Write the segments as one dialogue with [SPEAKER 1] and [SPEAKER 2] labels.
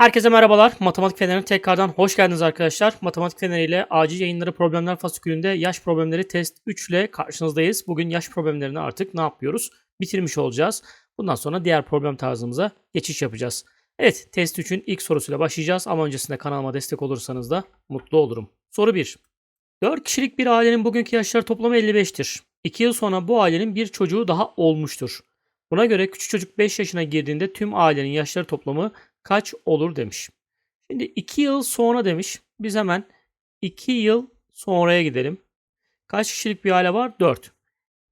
[SPEAKER 1] Herkese merhabalar. Matematik Feneri'ne tekrardan hoş geldiniz arkadaşlar. Matematik Feneri ile acil yayınları problemler fasikülünde yaş problemleri test 3 ile karşınızdayız. Bugün yaş problemlerini artık ne yapıyoruz? Bitirmiş olacağız. Bundan sonra diğer problem tarzımıza geçiş yapacağız. Evet test 3'ün ilk sorusuyla başlayacağız ama öncesinde kanalıma destek olursanız da mutlu olurum. Soru 1. 4 kişilik bir ailenin bugünkü yaşları toplamı 55'tir. 2 yıl sonra bu ailenin bir çocuğu daha olmuştur. Buna göre küçük çocuk 5 yaşına girdiğinde tüm ailenin yaşları toplamı kaç olur demiş. Şimdi 2 yıl sonra demiş. Biz hemen 2 yıl sonraya gidelim. Kaç kişilik bir aile var? 4.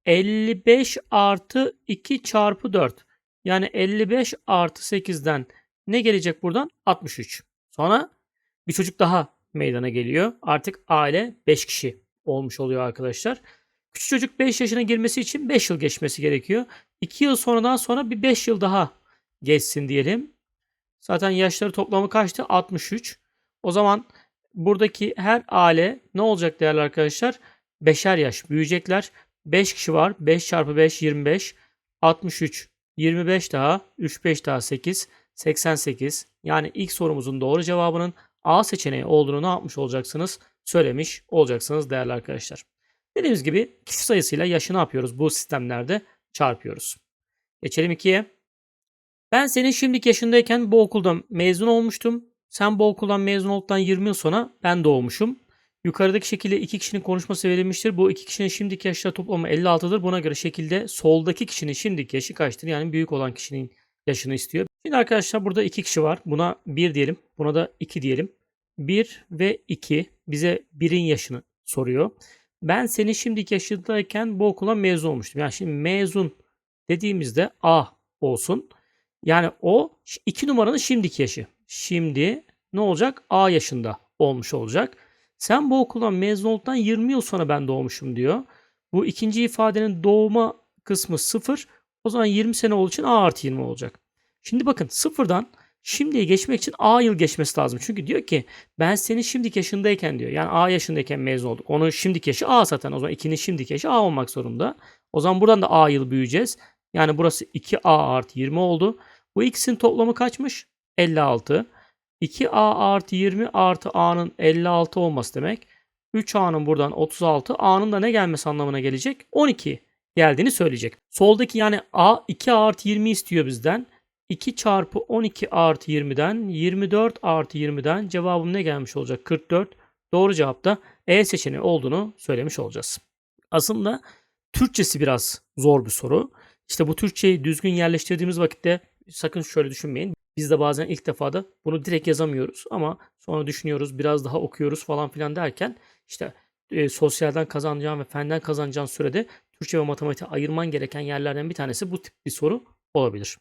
[SPEAKER 1] 55 artı 2 çarpı 4. Yani 55 artı 8'den ne gelecek buradan? 63. Sonra bir çocuk daha meydana geliyor. Artık aile 5 kişi olmuş oluyor arkadaşlar. Küçük çocuk 5 yaşına girmesi için 5 yıl geçmesi gerekiyor. 2 yıl sonradan sonra bir 5 yıl daha geçsin diyelim. Zaten yaşları toplamı kaçtı? 63. O zaman buradaki her aile ne olacak değerli arkadaşlar? Beşer yaş büyüyecekler. 5 kişi var. 5 çarpı 5 25. 63. 25 daha. 3 5 daha 8. 88. Yani ilk sorumuzun doğru cevabının A seçeneği olduğunu ne yapmış olacaksınız? Söylemiş olacaksınız değerli arkadaşlar. Dediğimiz gibi kişi sayısıyla yaşı ne yapıyoruz bu sistemlerde? Çarpıyoruz. Geçelim 2'ye. Ben senin şimdiki yaşındayken bu okuldan mezun olmuştum. Sen bu okuldan mezun olduktan 20 yıl sonra ben doğmuşum. Yukarıdaki şekilde iki kişinin konuşması verilmiştir. Bu iki kişinin şimdiki yaşları toplamı 56'dır. Buna göre şekilde soldaki kişinin şimdiki yaşı kaçtır? Yani büyük olan kişinin yaşını istiyor. Şimdi arkadaşlar burada iki kişi var. Buna 1 diyelim. Buna da 2 diyelim. 1 ve 2 bize 1'in yaşını soruyor. Ben senin şimdiki yaşındayken bu okula mezun olmuştum. Yani şimdi mezun dediğimizde A olsun. Yani o 2 numaranın şimdiki yaşı. Şimdi ne olacak? A yaşında olmuş olacak. Sen bu okuldan mezun olduktan 20 yıl sonra ben doğmuşum diyor. Bu ikinci ifadenin doğma kısmı 0. O zaman 20 sene olduğu için A artı 20 olacak. Şimdi bakın sıfırdan şimdiye geçmek için A yıl geçmesi lazım. Çünkü diyor ki ben senin şimdiki yaşındayken diyor. Yani A yaşındayken mezun olduk. Onun şimdiki yaşı A zaten. O zaman 2'nin şimdiki yaşı A olmak zorunda. O zaman buradan da A yıl büyüyeceğiz. Yani burası 2A artı 20 oldu. Bu ikisinin toplamı kaçmış? 56. 2A artı 20 artı A'nın 56 olması demek. 3A'nın buradan 36. A'nın da ne gelmesi anlamına gelecek? 12 geldiğini söyleyecek. Soldaki yani A 2A artı 20 istiyor bizden. 2 çarpı 12 artı 20'den 24 artı 20'den cevabım ne gelmiş olacak? 44. Doğru cevap da E seçeneği olduğunu söylemiş olacağız. Aslında Türkçesi biraz zor bir soru. İşte bu Türkçeyi düzgün yerleştirdiğimiz vakitte sakın şöyle düşünmeyin. Biz de bazen ilk defada bunu direkt yazamıyoruz ama sonra düşünüyoruz, biraz daha okuyoruz falan filan derken işte e, sosyalden kazanacağın ve fenden kazanacağın sürede Türkçe ve matematiği ayırman gereken yerlerden bir tanesi bu tip bir soru olabilir.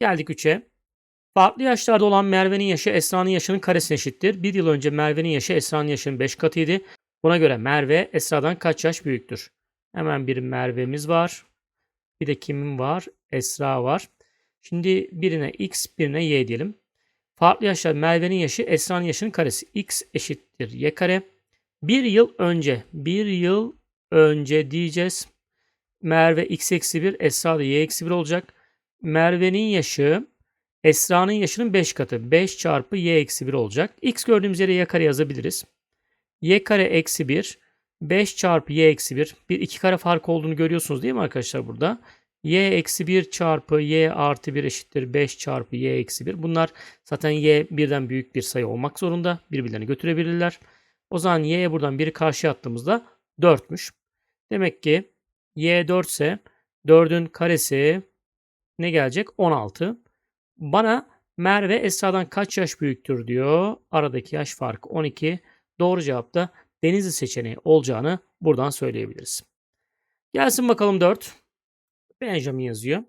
[SPEAKER 1] Geldik 3'e. Farklı yaşlarda olan Merve'nin yaşı Esra'nın yaşının karesine eşittir. Bir yıl önce Merve'nin yaşı Esra'nın yaşının 5 katıydı. Buna göre Merve Esra'dan kaç yaş büyüktür? Hemen bir Merve'miz var. Bir de kimin var? Esra var. Şimdi birine x, birine y diyelim. Farklı yaşlar Merve'nin yaşı Esra'nın yaşının karesi. x eşittir y kare. Bir yıl önce, bir yıl önce diyeceğiz. Merve x eksi 1, Esra da y eksi 1 olacak. Merve'nin yaşı Esra'nın yaşının 5 katı. 5 çarpı y eksi 1 olacak. x gördüğümüz yere y kare yazabiliriz. y kare eksi 1 5 çarpı y eksi 1. Bir iki kare fark olduğunu görüyorsunuz değil mi arkadaşlar burada? Y eksi 1 çarpı y artı 1 eşittir 5 çarpı y eksi 1. Bunlar zaten y birden büyük bir sayı olmak zorunda. Birbirlerini götürebilirler. O zaman y'ye buradan biri karşıya attığımızda 4'müş. Demek ki y 4 ise 4'ün karesi ne gelecek? 16. Bana Merve Esra'dan kaç yaş büyüktür diyor. Aradaki yaş farkı 12. Doğru cevap da Denizli seçeneği olacağını buradan söyleyebiliriz. Gelsin bakalım 4. Benjamin yazıyor.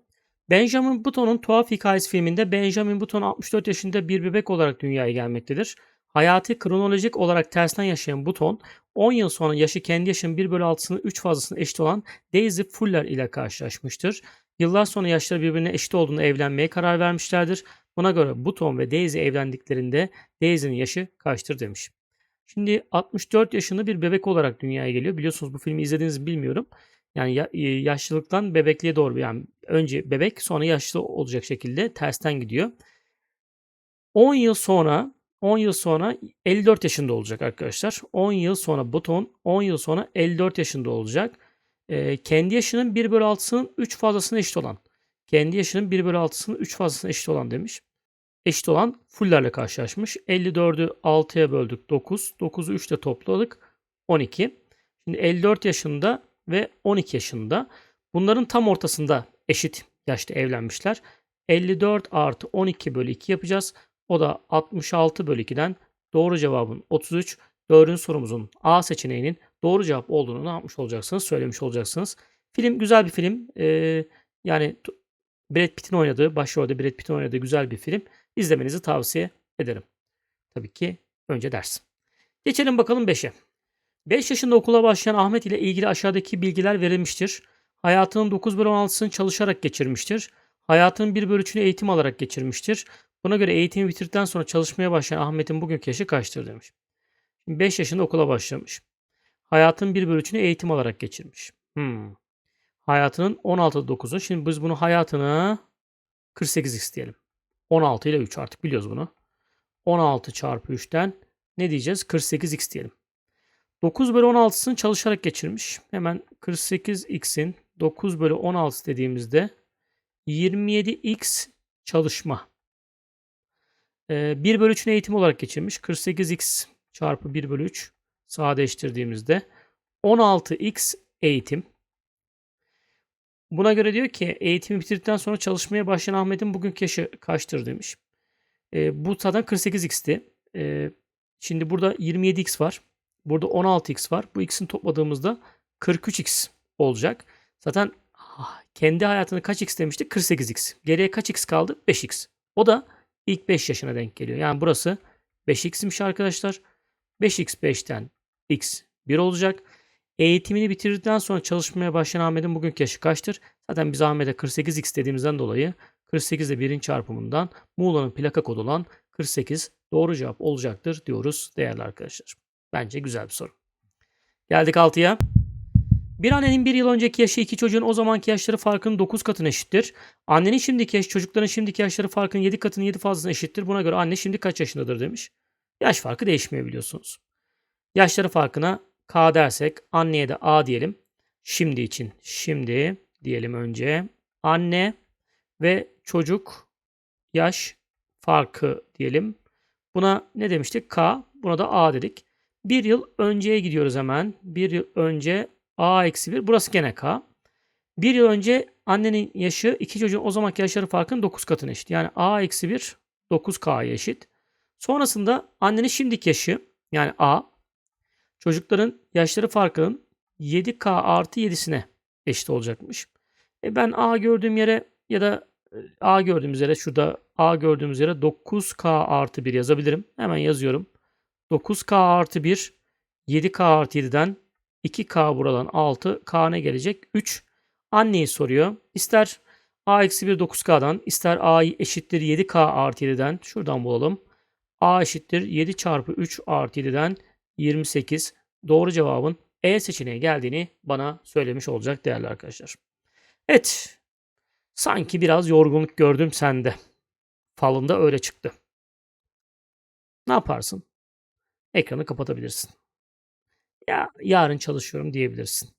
[SPEAKER 1] Benjamin Button'un Tuhaf Hikayesi filminde Benjamin Button 64 yaşında bir bebek olarak dünyaya gelmektedir. Hayatı kronolojik olarak tersten yaşayan Button, 10 yıl sonra yaşı kendi yaşının 1 bölü 6'sını 3 fazlasına eşit olan Daisy Fuller ile karşılaşmıştır. Yıllar sonra yaşları birbirine eşit olduğunu evlenmeye karar vermişlerdir. Buna göre Button ve Daisy evlendiklerinde Daisy'nin yaşı kaçtır demiş. Şimdi 64 yaşında bir bebek olarak dünyaya geliyor. Biliyorsunuz bu filmi izlediğinizi bilmiyorum. Yani ya, e, yaşlılıktan bebekliğe doğru yani önce bebek sonra yaşlı olacak şekilde tersten gidiyor. 10 yıl sonra 10 yıl sonra 54 yaşında olacak arkadaşlar. 10 yıl sonra buton 10 yıl sonra 54 yaşında olacak. Ee, kendi yaşının 1 bölü 6'sının 3 fazlasına eşit olan. Kendi yaşının 1 bölü 6'sının 3 fazlasına eşit olan demiş. Eşit olan fullerle karşılaşmış. 54'ü 6'ya böldük 9. 9'u 3 ile topladık 12. Şimdi 54 yaşında ve 12 yaşında. Bunların tam ortasında eşit yaşta evlenmişler. 54 artı 12 bölü 2 yapacağız. O da 66 bölü 2'den doğru cevabın 33. Dördüncü sorumuzun A seçeneğinin doğru cevap olduğunu ne yapmış olacaksınız? Söylemiş olacaksınız. Film güzel bir film. Ee, yani Brad Pitt'in oynadığı, başrolde Brad Pitt'in oynadığı güzel bir film. İzlemenizi tavsiye ederim. Tabii ki önce ders. Geçelim bakalım 5'e. 5 yaşında okula başlayan Ahmet ile ilgili aşağıdaki bilgiler verilmiştir. Hayatının 9 bölü 16'sını çalışarak geçirmiştir. Hayatının 1 bölü 3'ünü eğitim alarak geçirmiştir. Buna göre eğitimi bitirdikten sonra çalışmaya başlayan Ahmet'in bugünkü yaşı kaçtır demiş. 5 yaşında okula başlamış. Hayatının 1 bölü 3'ünü eğitim alarak geçirmiş. Hmm. Hayatının 16'da 9'u. Şimdi biz bunu hayatını 48x diyelim. 16 ile 3 artık biliyoruz bunu. 16 çarpı 3'ten ne diyeceğiz? 48x diyelim. 9 bölü 16'sını çalışarak geçirmiş. Hemen 48x'in 9 bölü 16 dediğimizde 27x çalışma. Ee, 1 bölü 3'ünü eğitim olarak geçirmiş. 48x çarpı 1 bölü 3 sadeleştirdiğimizde 16x eğitim. Buna göre diyor ki eğitimi bitirdikten sonra çalışmaya başlayan Ahmet'in bugünkü yaşı kaçtır demiş. E, bu zaten 48x'ti. E, şimdi burada 27x var. Burada 16x var. Bu x'ini topladığımızda 43x olacak. Zaten kendi hayatını kaç x demiştik? 48x. Geriye kaç x kaldı? 5x. O da ilk 5 yaşına denk geliyor. Yani burası 5x'miş arkadaşlar. 5x 5'ten x 1 olacak. Eğitimini bitirdikten sonra çalışmaya başlayan Ahmet'in bugünkü yaşı kaçtır? Zaten biz Ahmet'e 48x dediğimizden dolayı 48 ile 1'in çarpımından Muğla'nın plaka kodu olan 48 doğru cevap olacaktır diyoruz değerli arkadaşlar. Bence güzel bir soru. Geldik 6'ya. Bir annenin bir yıl önceki yaşı iki çocuğun o zamanki yaşları farkının 9 katına eşittir. Annenin şimdiki yaşı çocukların şimdiki yaşları farkının 7 katının 7 fazlasına eşittir. Buna göre anne şimdi kaç yaşındadır demiş. Yaş farkı değişmiyor biliyorsunuz. Yaşları farkına K dersek anneye de A diyelim. Şimdi için şimdi diyelim önce. Anne ve çocuk yaş farkı diyelim. Buna ne demiştik? K. Buna da A dedik. Bir yıl önceye gidiyoruz hemen. Bir yıl önce A eksi 1. Burası gene K. Bir yıl önce annenin yaşı iki çocuğun o zamanki yaşları farkının 9 katına eşit. Yani A eksi 1 9K'ya eşit. Sonrasında annenin şimdiki yaşı yani A çocukların yaşları farkının 7K artı 7'sine eşit olacakmış. E ben A gördüğüm yere ya da e, A gördüğümüz yere şurada A gördüğümüz yere 9K artı 1 yazabilirim. Hemen yazıyorum. 9K artı 1 7K artı 7'den 2K buradan 6. K ne gelecek? 3. Anneyi soruyor. İster A eksi 1 9K'dan ister A eşittir 7K artı 7'den şuradan bulalım. A eşittir 7 çarpı 3 artı 7'den 28. Doğru cevabın E seçeneği geldiğini bana söylemiş olacak değerli arkadaşlar. Evet. Sanki biraz yorgunluk gördüm sende. Falında öyle çıktı. Ne yaparsın? Ekranı kapatabilirsin. Ya yarın çalışıyorum diyebilirsin.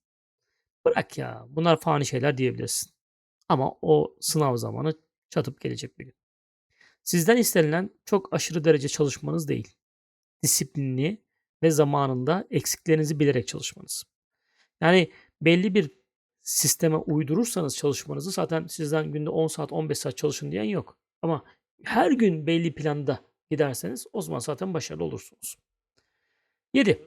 [SPEAKER 1] Bırak ya. Bunlar fani şeyler diyebilirsin. Ama o sınav zamanı çatıp gelecek bir gün. Sizden istenilen çok aşırı derece çalışmanız değil. Disiplinli ve zamanında eksiklerinizi bilerek çalışmanız. Yani belli bir sisteme uydurursanız çalışmanızı zaten sizden günde 10 saat 15 saat çalışın diyen yok. Ama her gün belli planda giderseniz o zaman zaten başarılı olursunuz. 7.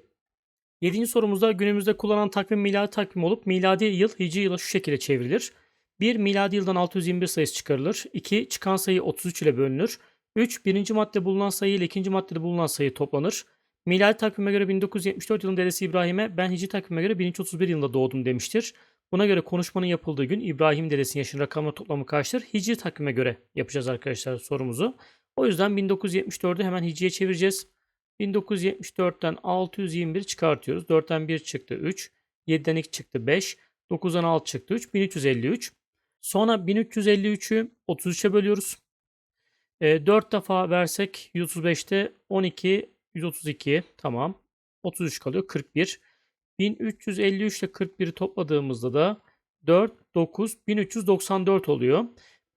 [SPEAKER 1] Yedinci sorumuzda günümüzde kullanılan takvim miladi takvim olup miladi yıl hicri yıla şu şekilde çevrilir. 1. Miladi yıldan 621 sayısı çıkarılır. 2. Çıkan sayı 33 ile bölünür. 3. Birinci madde bulunan sayı ile ikinci maddede bulunan sayı toplanır. Miladi takvime göre 1974 yılında dedesi İbrahim'e ben hicri takvime göre 1331 yılında doğdum demiştir. Buna göre konuşmanın yapıldığı gün İbrahim dedesinin yaşının rakamla toplamı kaçtır? Hicri takvime göre yapacağız arkadaşlar sorumuzu. O yüzden 1974'ü hemen hicriye çevireceğiz. 1974'ten 621 çıkartıyoruz. 4'ten 1 çıktı 3. 7'den 2 çıktı 5. 9'dan 6 çıktı 3. 1353. Sonra 1353'ü 33'e bölüyoruz. E, 4 defa versek 135'te 12, 132 tamam. 33 kalıyor 41. 1353 ile 41'i topladığımızda da 4, 9, 1394 oluyor.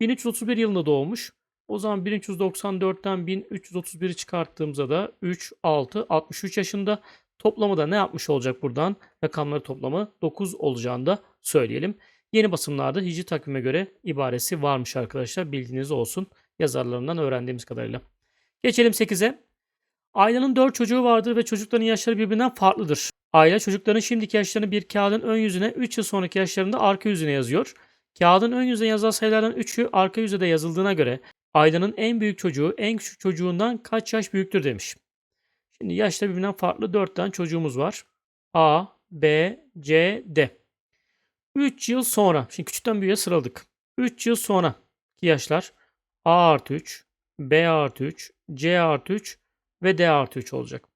[SPEAKER 1] 1331 yılında doğmuş. O zaman 1394'ten 1331'i çıkarttığımızda da 3, 6, 63 yaşında. Toplamı da ne yapmış olacak buradan? Rakamları toplamı 9 olacağını da söyleyelim. Yeni basımlarda hicri takvime göre ibaresi varmış arkadaşlar. Bildiğiniz olsun. Yazarlarından öğrendiğimiz kadarıyla. Geçelim 8'e. Ailenin 4 çocuğu vardır ve çocukların yaşları birbirinden farklıdır. Aile çocukların şimdiki yaşlarını bir kağıdın ön yüzüne, 3 yıl sonraki yaşlarında arka yüzüne yazıyor. Kağıdın ön yüzüne yazılan sayılardan 3'ü arka yüzde de yazıldığına göre ailenin en büyük çocuğu en küçük çocuğundan kaç yaş büyüktür demiş. Şimdi yaşta birbirinden farklı 4 tane çocuğumuz var. A, B, C, D. 3 yıl sonra, şimdi küçükten büyüğe sıraladık. 3 yıl sonra ki yaşlar A artı 3, B artı 3, C artı 3 ve D artı 3 olacak.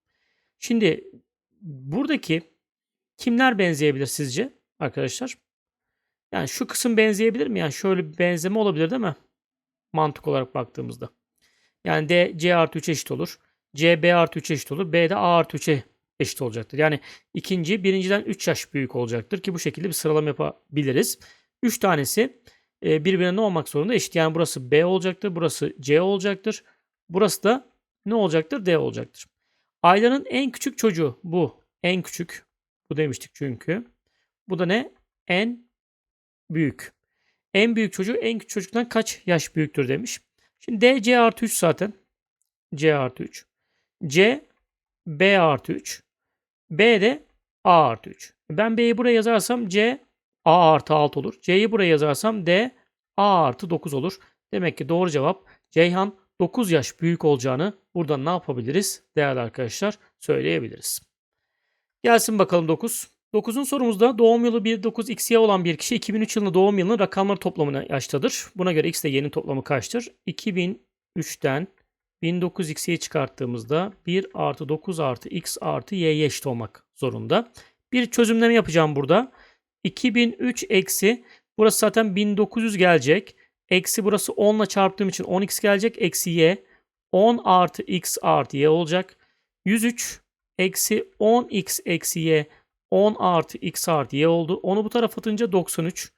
[SPEAKER 1] Şimdi buradaki kimler benzeyebilir sizce arkadaşlar? Yani şu kısım benzeyebilir mi? Yani şöyle bir benzeme olabilir değil mi? Mantık olarak baktığımızda. Yani D C artı 3 eşit olur. C B artı 3 eşit olur. B de A artı 3'e eşit olacaktır. Yani ikinci birinciden 3 yaş büyük olacaktır ki bu şekilde bir sıralama yapabiliriz. 3 tanesi e, birbirine ne olmak zorunda? Eşit. Yani burası B olacaktır. Burası C olacaktır. Burası da ne olacaktır? D olacaktır. Ailenin en küçük çocuğu bu. En küçük. Bu demiştik çünkü. Bu da ne? En büyük. En büyük çocuğu en küçük çocuktan kaç yaş büyüktür demiş. Şimdi D C artı 3 zaten. C artı 3. C B artı 3. B de A artı 3. Ben B'yi buraya yazarsam C A artı 6 olur. C'yi buraya yazarsam D A artı 9 olur. Demek ki doğru cevap Ceyhan 9 yaş büyük olacağını buradan ne yapabiliriz değerli arkadaşlar söyleyebiliriz. Gelsin bakalım 9. 9'un sorumuzda doğum yılı 19xy olan bir kişi 2003 yılında doğum yılının rakamları toplamına yaştadır. Buna göre x ile y'nin toplamı kaçtır? 2003'ten 19x'yi çıkarttığımızda 1 artı 9 artı x artı y'ye eşit olmak zorunda. Bir çözümleme yapacağım burada. 2003 eksi burası zaten 1900 gelecek. Eksi burası 10 ile çarptığım için 10x gelecek. Eksi y. 10 artı x artı y olacak. 103 eksi 10x eksi y 10 artı x artı y oldu. Onu bu tarafa atınca 93.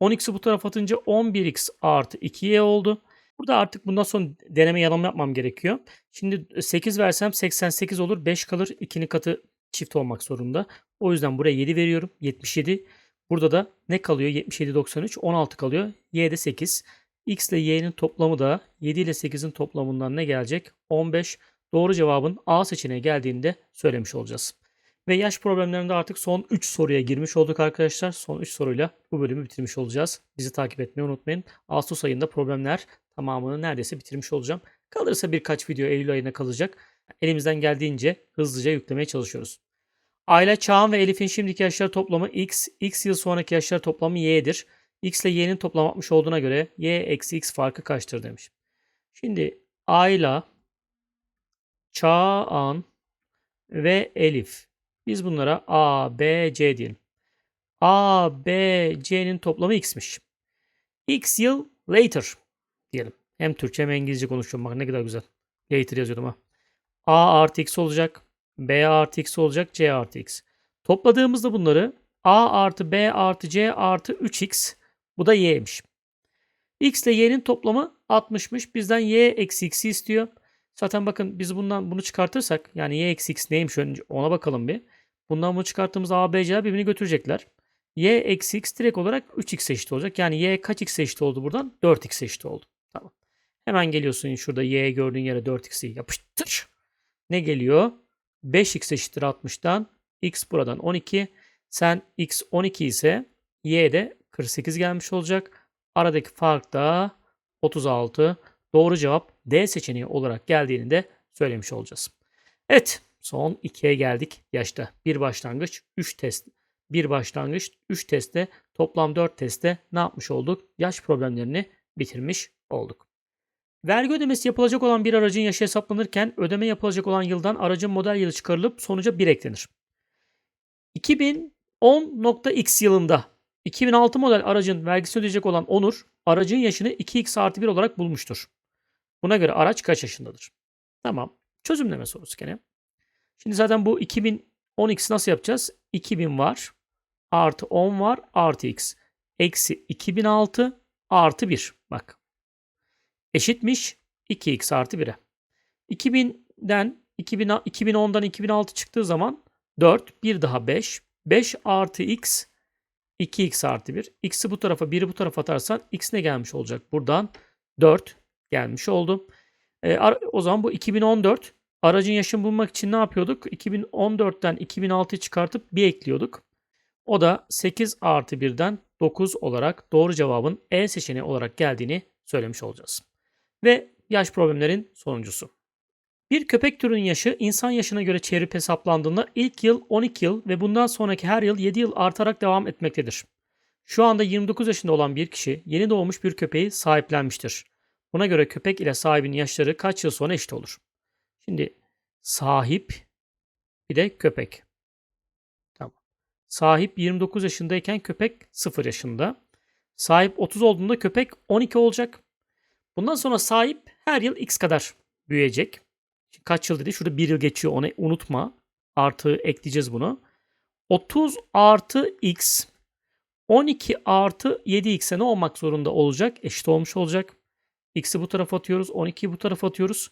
[SPEAKER 1] 10x'i bu tarafa atınca 11x artı 2y oldu. Burada artık bundan sonra deneme yanılma yapmam gerekiyor. Şimdi 8 versem 88 olur. 5 kalır. 2'nin katı çift olmak zorunda. O yüzden buraya 7 veriyorum. 77. Burada da ne kalıyor? 77, 93. 16 kalıyor. Y de 8. X ile Y'nin toplamı da 7 ile 8'in toplamından ne gelecek? 15. Doğru cevabın A seçeneği geldiğinde söylemiş olacağız. Ve yaş problemlerinde artık son 3 soruya girmiş olduk arkadaşlar. Son 3 soruyla bu bölümü bitirmiş olacağız. Bizi takip etmeyi unutmayın. Ağustos ayında problemler tamamını neredeyse bitirmiş olacağım. Kalırsa birkaç video Eylül ayına kalacak. Elimizden geldiğince hızlıca yüklemeye çalışıyoruz. Ayla, Çağan ve Elif'in şimdiki yaşları toplamı x, x yıl sonraki yaşları toplamı y'dir. x ile y'nin toplam 60 olduğuna göre y eksi x farkı kaçtır demiş. Şimdi Ayla, Çağan ve Elif. Biz bunlara A, B, C diyelim. A, B, C'nin toplamı x'miş. X yıl later diyelim. Hem Türkçe hem İngilizce konuşuyorum. Bak ne kadar güzel. Later yazıyordum ha. A artı x olacak. B artı x olacak. C artı x. Topladığımızda bunları A artı B artı C artı 3x. Bu da y'ymiş. X ile y'nin toplamı 60'mış. Bizden y eksi x'i istiyor. Zaten bakın biz bundan bunu çıkartırsak yani y eksi x neymiş önce ona bakalım bir. Bundan bunu çıkarttığımızda a, b, c'ler birbirini götürecekler. y eksi x direkt olarak 3x eşit olacak. Yani y kaç x eşit oldu buradan? 4x eşit oldu. Tamam. Hemen geliyorsun şurada y gördüğün yere 4x'i yapıştır. Ne geliyor? 5x eşittir 60'tan. x buradan 12. Sen x 12 ise y de 48 gelmiş olacak. Aradaki fark da 36. Doğru cevap D seçeneği olarak geldiğini de söylemiş olacağız. Evet son 2'ye geldik yaşta. Bir başlangıç 3 test. Bir başlangıç 3 testte toplam 4 testte ne yapmış olduk? Yaş problemlerini bitirmiş olduk. Vergi ödemesi yapılacak olan bir aracın yaşı hesaplanırken ödeme yapılacak olan yıldan aracın model yılı çıkarılıp sonuca 1 eklenir. 2010.x yılında 2006 model aracın vergisini ödeyecek olan Onur aracın yaşını 2x artı 1 olarak bulmuştur. Buna göre araç kaç yaşındadır? Tamam. Çözümleme sorusu gene. Şimdi zaten bu 2010x nasıl yapacağız? 2000 var. Artı 10 var. Artı x. Eksi 2006 artı 1. Bak. Eşitmiş 2x artı 1'e. 2000'den 2000, 2010'dan 2006 çıktığı zaman 4. Bir daha 5. 5 artı x 2x artı 1. X'i bu tarafa 1'i bu tarafa atarsan x ne gelmiş olacak? Buradan 4 gelmiş oldu. E, o zaman bu 2014 aracın yaşını bulmak için ne yapıyorduk? 2014'ten 2006'yı çıkartıp 1 ekliyorduk. O da 8 artı 1'den 9 olarak doğru cevabın E seçeneği olarak geldiğini söylemiş olacağız. Ve yaş problemlerin sonuncusu. Bir köpek türünün yaşı insan yaşına göre çevirip hesaplandığında ilk yıl 12 yıl ve bundan sonraki her yıl 7 yıl artarak devam etmektedir. Şu anda 29 yaşında olan bir kişi yeni doğmuş bir köpeği sahiplenmiştir. Buna göre köpek ile sahibinin yaşları kaç yıl sonra eşit olur? Şimdi sahip bir de köpek. Tamam. Sahip 29 yaşındayken köpek 0 yaşında. Sahip 30 olduğunda köpek 12 olacak. Bundan sonra sahip her yıl x kadar büyüyecek. Kaç yıl dedi? Şurada bir yıl geçiyor onu unutma. Artı ekleyeceğiz bunu. 30 artı x 12 artı 7x'e ne olmak zorunda olacak? Eşit olmuş olacak. X'i bu tarafa atıyoruz. 12'yi bu tarafa atıyoruz.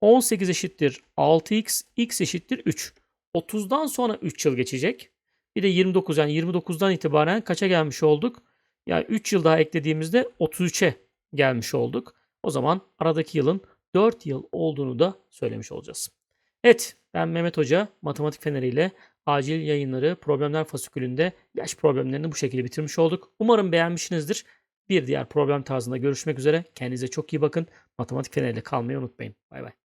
[SPEAKER 1] 18 eşittir 6x. X eşittir 3. 30'dan sonra 3 yıl geçecek. Bir de 29 yani 29'dan itibaren kaça gelmiş olduk? Yani 3 yıl daha eklediğimizde 33'e gelmiş olduk. O zaman aradaki yılın 4 yıl olduğunu da söylemiş olacağız. Evet ben Mehmet Hoca matematik feneriyle acil yayınları problemler fasikülünde yaş problemlerini bu şekilde bitirmiş olduk. Umarım beğenmişsinizdir. Bir diğer problem tarzında görüşmek üzere. Kendinize çok iyi bakın. Matematik feneriyle kalmayı unutmayın. Bay bay.